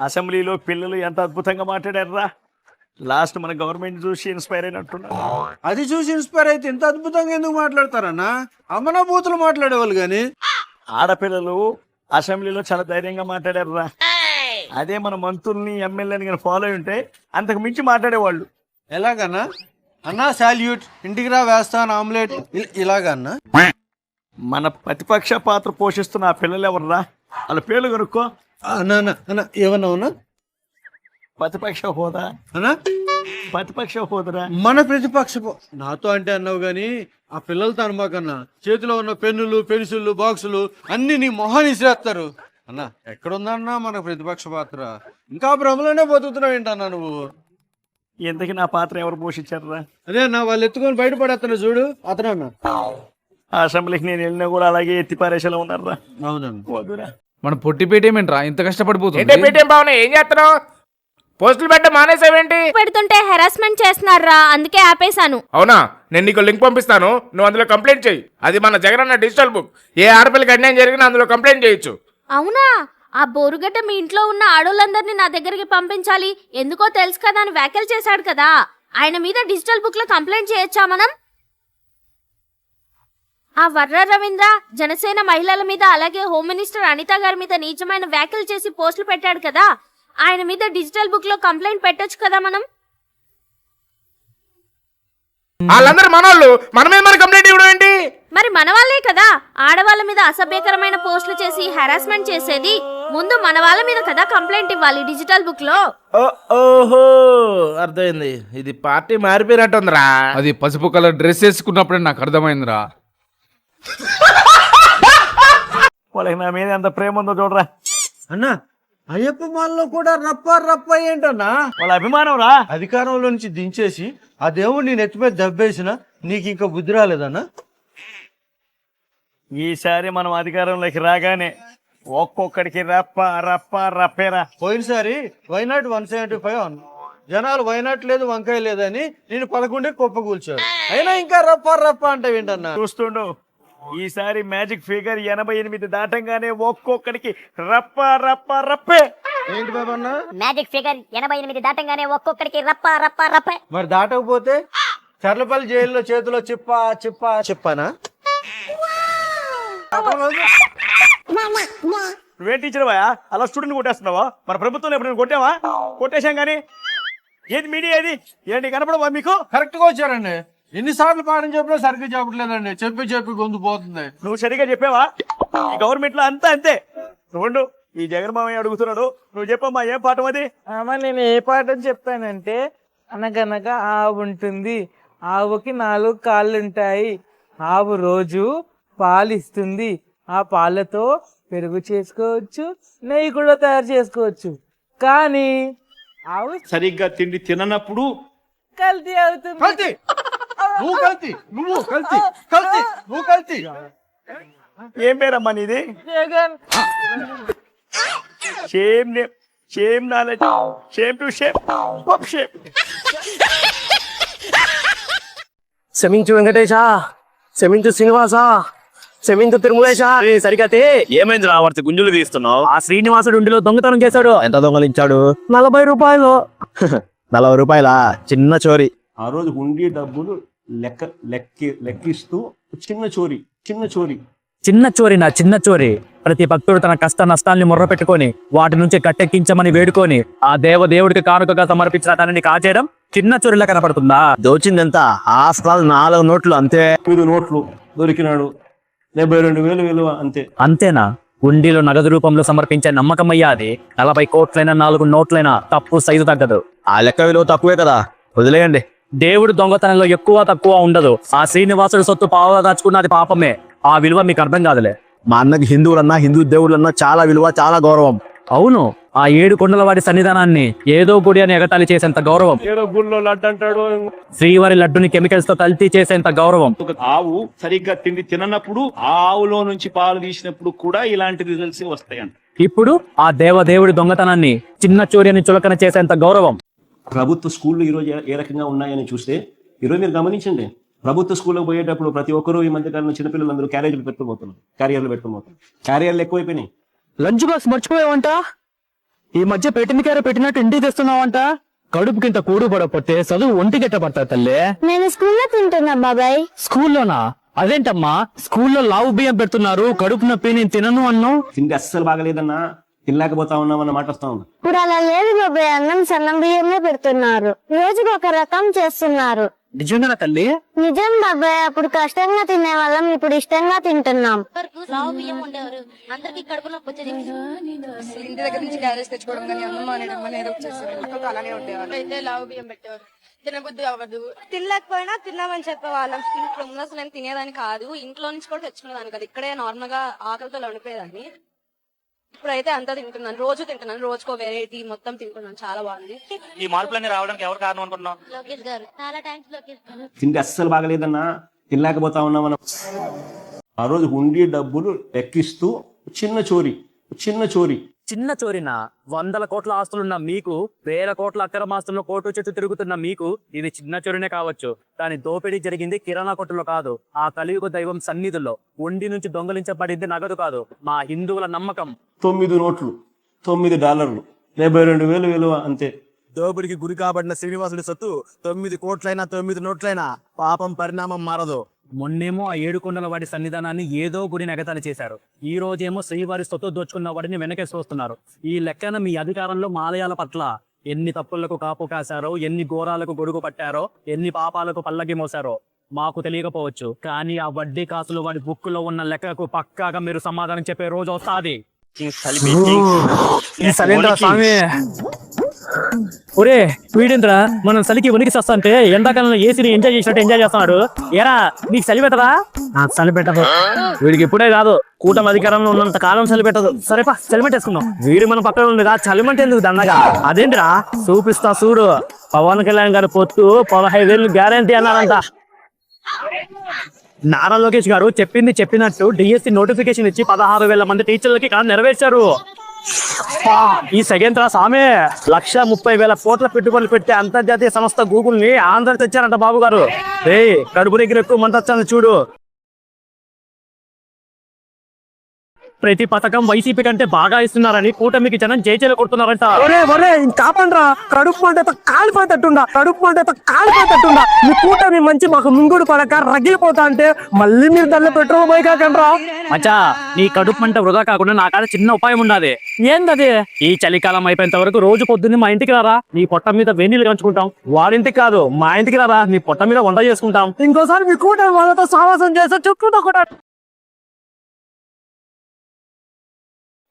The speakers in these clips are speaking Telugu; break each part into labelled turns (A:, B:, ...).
A: అసెంబ్లీలో పిల్లలు ఎంత అద్భుతంగా మాట్లాడారా లాస్ట్ మన గవర్నమెంట్ చూసి ఇన్స్పైర్ అయినట్టున్నారు.
B: అది చూసి ఇన్స్పైర్ అయితే ఇంత అద్భుతంగా ఎందుకు మాట్లాడతారన్నా? అమ్మన బూతులు మాట్లాడేవాళ్ళు గాని
A: ఆడపిల్లలు అసెంబ్లీలో చాలా ధైర్యంగా మాట్లాడారురా. అదే మన మంత్రుల్ని ఎమ్మెల్యేని కానీ ఫాలో అయి ఉంటే అంతకు మించి మాట్లాడేవాళ్ళు.
B: ఎలాగన్నా? అన్నా సాల్యూట్. ఇంటికి రా వేస్తాను ఆమ్లెట్. ఇలాగన్నా
A: మన ప్రతిపక్ష పాత్ర పోషిస్తున్న ఆ పిల్లలు ఎవర్రా? వాళ్ళ పేర్లు కనుక్కో.
B: అన్నా ఏమన్నా ఉన్నా?
A: ప్రతిపక్ష హోదా.
B: అన్నా?
A: ప్రతిపక్ష హోదరా
B: మన ప్రతిపక్ష నాతో అంటే అన్నావు గాని ఆ పిల్లలతో అనమాకన్నా. చేతిలో ఉన్న పెన్నులు పెన్సిళ్ళు బాక్సులు అన్ని నీ మొహాన్ని ఇసిరేస్తారు అన్నా ఎక్కడుందన్నా మన ప్రతిపక్ష పాత్ర? ఇంకా భ్రమలోనే బతుకుతున్నావు ఏంటన్నా నువ్వు?
A: ఇంతకీ నా పాత్ర ఎవరు పోషించారురా?
B: అదే అన్న వాళ్ళు ఎత్తుకొని బయటపడేస్తాను చూడు. అతను అన్న
A: అసెంబ్లీకి నేను వెళ్ళినా కూడా అలాగే ఎత్తి పారేసేలా ఉన్నారా
B: అవునన్న.
A: వద్దురా.
C: మన పొట్టి పేటేమేంట్రా ఇంత కష్టపడిపోతుంది.
D: పేటీఎం బాగున్నాయి ఏం చేస్తున్నావు? పోస్టులు పెట్ట మానేసావేంటి?
E: పెడుతుంటే హెరాస్మెంట్ చేస్తున్నారా అందుకే ఆపేశాను.
D: అవునా? నేను నీకు లింక్ పంపిస్తాను. నువ్వు అందులో కంప్లైంట్ చేయి అది మన జగనన్న డిజిటల్ బుక్. ఏ ఆడపిల్లకి అన్యాయం జరిగినా అందులో కంప్లైంట్ చేయొచ్చు.
E: అవునా? ఆ బోరుగడ్డ మీ ఇంట్లో ఉన్న ఆడోళ్ళందరినీ నా దగ్గరికి పంపించాలి. ఎందుకో తెలుసు కదా అని వ్యాఖ్యలు చేశాడు కదా. ఆయన మీద డిజిటల్ బుక్లో కంప్లైంట్ చేయొచ్చా మనం? ఆ వర్ర రవీంద్ర జనసేన మహిళల మీద అలాగే హోమ్ మినిస్టర్ అనిత గారి మీద నీచమైన వ్యాఖ్యలు చేసి పోస్టులు పెట్టాడు కదా. ఆయన మీద డిజిటల్ బుక్లో కంప్లైంట్ పెట్టొచ్చు కదా మనం?
D: వాళ్ళందరూ మనోళ్ళు. మన మీద మన కంప్లైంట్ ఇవ్వడం ఏంటి?
E: మరి మన వాళ్ళే కదా. ఆడవాళ్ళ మీద అసభ్యకరమైన పోస్టులు చేసి హెరాస్మెంట్ చేసేది. ముందు మన వాళ్ళ మీద కదా కంప్లైంట్ ఇవ్వాలి డిజిటల్ బుక్లో
D: ఓహో అర్థమైంది. ఇది పార్టీ మారిపోయినట్టుందిరా.
C: అది పసుపు కలర్ డ్రెస్ వేసుకున్నప్పుడే నాకు అర్థమైందిరా.
A: వాళ్ళకి నా మీద ఎంత ప్రేమ ఉందో చూడరా.
B: అన్న అయ్యప్ప మాల్లో కూడా రప్ప రప్ప ఏంటన్నా?
A: వాళ్ళ అభిమానం రా.
B: అధికారంలో నుంచి దించేసి ఆ దేవుడు నేను ఎత్తిపోయి దెబ్బేసిన నీకు ఇంకా బుద్ధి రాలేదన్నా?
A: ఈసారి మనం అధికారంలోకి రాగానే ఒక్కొక్కడికి రప్ప రప్ప రప్పేరా
B: పోయినసారి వైనాట్ వన్ సెవెంటీ ఫైవ్ అన్న. జనాలు వైనాట్ లేదు వంకాయ లేదని నేను పదకొండే కుప్ప కూల్చాడు అయినా ఇంకా రప్ప రప్ప అంటే ఏంటన్నా
A: చూస్తుండు. ఈసారి మ్యాజిక్ ఫిగర్ ఎనభై ఎనిమిది దాటంగానే ఒక్కొక్కడికి రప్ప రప్ప రప్పే.
B: ఏంటి బాబు అన్న
F: మ్యాజిక్ ఫిగర్ ఎనభై ఎనిమిది దాటంగానే ఒక్కొక్కడికి రప్ప రప్ప రప్ప.
B: మరి దాటకపోతే చర్లపల్లి జైల్లో చేతిలో చిప్ప చిప్ప చిప్పనా?
A: నువ్వేం టీచర్ బాయా అలా స్టూడెంట్ కొట్టేస్తున్నావా? మన ప్రభుత్వం ఎప్పుడు కొట్టావా? కొట్టేశాం కానీ ఏది మీడియా ఏది? ఏంటి కనపడవా మీకు?
B: కరెక్ట్గా వచ్చారండి. ఎన్నిసార్లు పాఠం చెప్పినా సరిగ్గా చెప్పట్లేదండి. చెప్పి చెప్పి గొంతు పోతుంది.
A: నువ్వు సరిగా చెప్పావా? ఈ గవర్నమెంట్లో అంతా అంతే. నువ్వు ఈ జగన్మామయ్య అడుగుతున్నాడు. నువ్వు చెప్పమ్మా ఏం పాఠం అది?
G: అమ్మ నేను ఏ పాఠం చెప్పానంటే అనగనగా ఆవు ఉంటుంది. ఆవుకి నాలుగు కాళ్ళు ఉంటాయి ఆవు రోజు పాలు ఇస్తుంది ఆ పాలతో పెరుగు చేసుకోవచ్చు నెయ్యి కూడా తయారు చేసుకోవచ్చు. కానీ ఆవు
H: సరిగ్గా తిండి తిననప్పుడు
G: కల్తీ అవుతుంది.
B: కల్తీ! నువ్వు కల్తీ నువ్వు కల్తీ కల్తీ నువ్వు కల్తీ.
A: ఏం పేరమ్మా నీది? Same name same knowledge same to shape పప్ షేప్
I: క్షమించు వెంకటేశ క్షమించు శ్రీనివాస క్షమించు తిరుమలేశ సరికతే
H: ఏమైంది రా వాడితే గుంజులు తీస్తున్నావు?
I: ఆ శ్రీనివాసుడు ఇంటిలో దొంగతనం చేశాడు. ఎంత దొంగలించాడు? నలభై రూపాయలు. నలభై రూపాయల? చిన్న చోరీ.
H: ఆ రోజు ఉండి డబ్బులు లెక్క లెక్కి లెక్కిస్తూ చిన్న చోరీ చిన్న చోరీ.
I: చిన్న చోరీ నా చిన్న చోరీ. ప్రతి భక్తుడు తన కష్ట నష్టాల్ని మొర్ర పెట్టుకొని వాటి నుంచి కట్టెక్కించమని వేడుకొని ఆ దేవ దేవుడికి కానుకగా సమర్పించిన దానిని కాచేయడం చిన్న చోరీలా కనపడుతుందా? దోచింది ఎంత హాస్టల్ నాలుగు నోట్లు అంతే.
H: ఐదు నోట్లు దొరికినాడు. డెబ్బై రెండు వేలు విలువ అంతే.
I: అంతేనా? ఉండిలో నగదు రూపంలో సమర్పించే నమ్మకమయ్యా అది. నలభై కోట్లైనా నాలుగు నోట్లైనా తప్పు సైజు తగ్గదు. ఆ లెక్క విలువ తక్కువే కదా. వదిలేయండి. దేవుడు దొంగతనంలో ఎక్కువ తక్కువ ఉండదు. ఆ శ్రీనివాసుడు సొత్తు పావుగా దాచుకున్నది పాపమే. ఆ విలువ మీకు అర్థం కాదులే. మా అన్నకి హిందువులన్నా హిందూ దేవుళ్ళన్నా చాలా విలువ చాలా గౌరవం. అవును. ఆ ఏడు కొండల వాడి సన్నిధానాన్ని ఏదో గుడి అని ఎగతాళి చేసేంత గౌరవం.
H: ఏదో గుళ్ళో లడ్డు అంటాడు.
I: శ్రీవారి లడ్డుని కెమికల్స్తో కల్తీ చేసేంత గౌరవం.
H: ఒక ఆవు సరిగ్గా తిండి తిననప్పుడు ఆ ఆవులో నుంచి పాలు తీసినప్పుడు కూడా ఇలాంటి రిజల్ట్స్ వస్తాయంట.
I: ఇప్పుడు ఆ దేవదేవుడి దొంగతనాన్ని చిన్న చోరి అని చులకన చేసేంత గౌరవం.
H: ప్రభుత్వ స్కూళ్ళు ఈరోజు ఏ- ఏ రకంగా ఉన్నాయని చూస్తే ఈరోజు మీరు గమనించండి. ప్రభుత్వ స్కూల్కి పోయేటప్పుడు ప్రతి ఒక్కరూ ఈ మధ్య కాలంలో చిన్నపిల్లలందరూ క్యారేజీలు పెట్టుకుపోతున్నారు క్యారియర్లు పెట్టుకుపోతున్నారు క్యారియర్లు ఎక్కువైపోయినాయి.
I: లంచ్ బాక్స్ మర్చిపోయావంట? ఈ మధ్య పెట్టిన కార పెట్టినట్టు ఇంటికి తెస్తున్నావంట? కడుపుకింత కూడు పడకపోతే చదువు ఒంటి గట్ట పడతా తల్లి.
F: నేను స్కూల్లో తింటున్నా బాబాయ్.
I: స్కూల్లోనా? అదేంటమ్మా? స్కూల్లో లావు బియ్యం పెడుతున్నారు కడుపు నొప్పి నేను తినను అన్నావు?
H: తిండి అస్సలు బాగలేదన్నా. తినలేకపోతా ఉన్నామన్న మాట వస్తా ఉంది.
F: ఇప్పుడు అలా లేదు బాబాయ్ అన్నం సన్నం బియ్యమే పెడుతున్నారు. రోజుకు ఒక రకం చేస్తున్నారు.
I: నిజంగా తల్లి?
F: నిజం బాబాయ్ అప్పుడు కష్టంగా తినే వాళ్ళం ఇప్పుడు ఇష్టంగా తింటున్నాం.
J: ఇంటి దగ్గర నుంచి క్యారేజ్ తెచ్చుకోవడం కానీ అమ్మ మానేయడం కానీ ఏదో ఒకటి చేసేవారు. ఒక్కొక్కరు అలానే ఉండేవాళ్ళు. అయితే లావు బియ్యం పెట్టేవారు. తినబుద్ధి అవ్వదు. తినలేకపోయినా తిన్నామని చెప్పేవాళ్ళం. ఇంట్లో ఉన్న అసలు నేను తినేదాన్ని కాదు. ఇంట్లో నుంచి కూడా తెచ్చుకునేదాన్ని కాదు. ఇక్కడే నార్మల్గా ఆకలితో ఉండిపోయేదాన్ని ఇప్పుడైతే అంతా తింటున్నాను. రోజు తింటున్నాను. రోజుకో వెరైటీ మొత్తం తింటున్నాను. చాలా బాగుంది.
I: ఈ మార్పులన్నీ రావడానికి ఎవరు కారణం అనుకుంటున్నావు?
F: లోకేష్ గారు. చాలా థ్యాంక్స్ లోకేష్ గారు.
H: తిండి అస్సలు బాగలేదన్నా తినలేకపోతా ఉన్నామన్న ఆ రోజు హుండీ డబ్బులు ఎక్కిస్తూ చిన్న చోరీ చిన్న చోరీ.
I: చిన్న చోరిన వందల కోట్ల ఆస్తులున్న మీకు వేల కోట్ల అక్రమాస్తులను కోటు చుట్టూ తిరుగుతున్న మీకు ఇది చిన్న చోరినే కావచ్చు. కానీ దోపిడీ జరిగింది కిరాణా కొట్టులో కాదు. ఆ కలియుగ దైవం సన్నిధుల్లో ఉండి నుంచి దొంగలించబడింది నగదు కాదు. మా హిందువుల నమ్మకం.
H: తొమ్మిది నోట్లు తొమ్మిది డాలర్లు. డెబ్బై రెండు వేలు విలువ అంతే.
I: దోపిడికి గురి కాబడిన శ్రీనివాసుడి సొత్తు తొమ్మిది కోట్లైనా తొమ్మిది నోట్లైనా పాపం పరిణామం మారదు. మొన్నేమో ఆ ఏడు కొండల వాడి సన్నిధానాన్ని ఏదో గురి నెగతాలు చేశారు. ఈ రోజేమో శ్రీవారి సొత్తు దోచుకున్న వాడిని వెనకేసి వస్తున్నారు ఈ లెక్కన మీ అధికారంలో మాలయాల పట్ల ఎన్ని తప్పులకు కాపు కాశారో ఎన్ని ఘోరాలకు గొడుగు పట్టారో ఎన్ని పాపాలకు పల్లకి మోసారో మాకు తెలియకపోవచ్చు. కానీ ఆ వడ్డీ కాసులు వాడి బుక్కులో ఉన్న లెక్కకు పక్కాగా మీరు సమాధానం చెప్పే రోజు వస్తాది. ఒరే వీడేంద్రా మనం చలికి ఉనికి వస్తాంటే ఎండాకాలంలో ఏసీని ఎంజాయ్ చేసినట్టు ఎంజాయ్ చేస్తున్నాడు. ఎరా నీకు చలి పెట్టదా? నాకు చలి పెట్టదు. వీడికి ఇప్పుడే కాదు కూటమి అధికారంలో ఉన్నంత కాలం చలి పెట్టదు. సరేపా చలి పెట్టేసుకుందాం వీడి మన పక్కన ఉందిగా చలిమంటే ఎందుకు దండగా అదేంటిరా చూపిస్తా చూడు. పవన్ కళ్యాణ్ గారి పొత్తు పదహైదు వేలు గ్యారంటీ అన్నారంట. నారా లోకేష్ గారు చెప్పింది చెప్పినట్టు డిఎస్సి నోటిఫికేషన్ ఇచ్చి పదహారు వేల మంది టీచర్లకి ఇక్కడ నెరవేర్చారు. ఈ సెకండ్ సామే లక్ష ముప్పై వేల కోట్ల పెట్టుబడులు పెట్టే అంతర్జాతీయ సంస్థ గూగుల్ని ఆంధ్ర తెచ్చారంట బాబు గారు రే కడుపు దగ్గర ఎక్కువ మంట చూడు. ప్రతి పథకం వైసీపీ కంటే బాగా ఇస్తున్నారని కూటమికి జనం జైచేలు కొడుతున్నారంట ఒరే ఒరే కాపండ్రా కడుపు మంటతో కాలిపోతట్టుండా కడుపు మంటతో కాలిపోతట్టుండా ఈ కూటమి మంచి మాకు మింగుడు పడక రగిలిపోతా అంటే మళ్ళీ మీరు దానిలో పెట్రోల్ పోయి కాకండ్రా. అచ్చా నీ కడుపు మంట వృధా కాకుండా నా కాడ చిన్న ఉపాయం ఉన్నది. ఏందది? ఈ చలికాలం అయిపోయేంత వరకు రోజు పొద్దున్నే మా ఇంటికి రారా? నీ పొట్ట మీద వేణీలు కంచుకుంటాం. వారింటికి కాదు మా ఇంటికి రారా? నీ పొట్ట మీద వంట చేసుకుంటాం. ఇంకోసారి మీ కూటమి వాళ్ళతో సావాసం చేస్తే చుట్టూ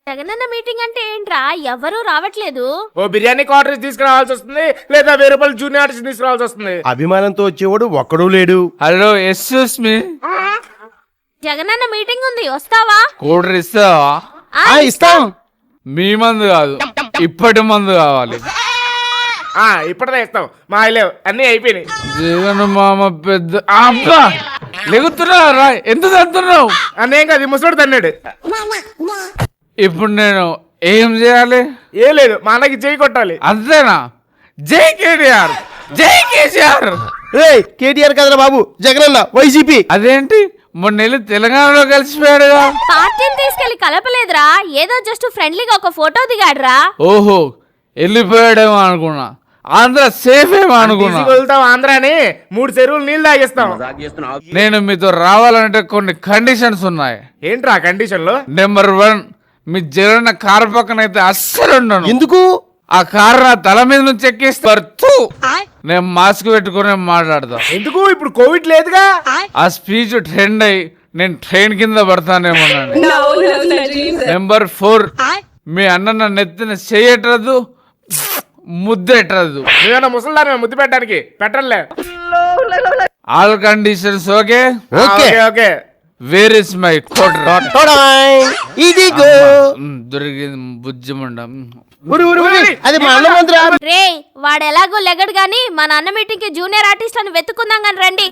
E: జగనన్న మీటింగ్ అంటే ఏంట్రా? ఎవరూ రావట్లేదు.
D: ఓ బిర్యానీ క్వార్టర్స్ తీసుకురావాల్సి వస్తుంది లేదా వెయ్యి రూపాయలు జూనియర్ ఆర్టిస్ట్ తీసుకురావాల్సి వస్తుంది.
B: అభిమానంతో వచ్చేవాడు ఒక్కడూ లేడు.
C: హలో మీ.
E: జగనన్న మీటింగ్ ఉంది వస్తావా?
C: కూడర్ ఇస్తావా?
E: ఆ,
C: ఇస్తాం. మీ మందు కాదు ఇప్పటి మందు కావాలి.
D: ఆ ఇప్పటిదే ఇస్తాం. మా లేవు అన్నీ అయిపోయినాయి.
C: జగన్ మామ పెద్ద అబ్బా! లెగుతున్నావు రా ఎంత తంతున్నావు
D: అన్నేం కాదు ఈ ముసడు తన్నాడు.
C: ఇప్పుడు నేను ఏం చేయాలి?
D: ఏం లేదు మా అన్నకి చేయి కొట్టాలి.
C: అంతేనా? జై కేటీఆర్! జై కేసీఆర్
B: కేటీఆర్ కదరా బాబు జగనన్న వైసీపీ.
C: అదేంటి? మొన్న వెళ్ళి తెలంగాణలో కలిసిపోయాడుగా.
E: పార్టీని తీసుకెళ్ళి కలపలేదురా. ఏదో జస్ట్ ఫ్రెండ్లీగా ఒక ఫోటో దిగాడురా.
C: ఓహో వెళ్ళిపోయాడేమో అనుకున్నా. ఆంధ్ర సేఫ్ ఏమో అనుకున్నా.
D: వెళ్తాం ఆంధ్ర అని మూడు చెరువులు నీళ్ళు తాగిస్తాం.
C: నేను మీతో రావాలంటే కొన్ని కండిషన్స్ ఉన్నాయి.
D: ఏంట్రా కండిషన్లో?
C: నెంబర్ వన్ మీ జగన్ కారు పక్కన అయితే అస్సలు ఉండను.
B: ఎందుకు?
C: ఆ కారు నా తల మీద నుంచి ఎక్కిస్తారు తూ. నేను మాస్క్ పెట్టుకుని మాట్లాడతా.
D: ఎందుకు? ఇప్పుడు కోవిడ్ లేదుగా?
C: ఆ స్పీచ్ ట్రెండ్ అయ్యి నేను ట్రైన్ కింద పడతానేమోనండి నెంబర్ ఫోర్. మీ అన్న నా నెత్తిన చెయ్యట్రదు ముద్దెట్టదు
D: నువ్వేనా ముసలిదాన్ని ముద్దు పెట్టడానికి? పెట్టలే
C: all conditions okay
D: okay okay
C: where is my
B: ఇదిగో.
C: దొరికింది బుజ్జిమండ
B: అది మా
E: రే వాడు ఎలాగో లెగడు గాని మా నాన్న మీటింగ్కి జూనియర్ ఆర్టిస్ట్ అని వెతుకుందాం కానీ రండి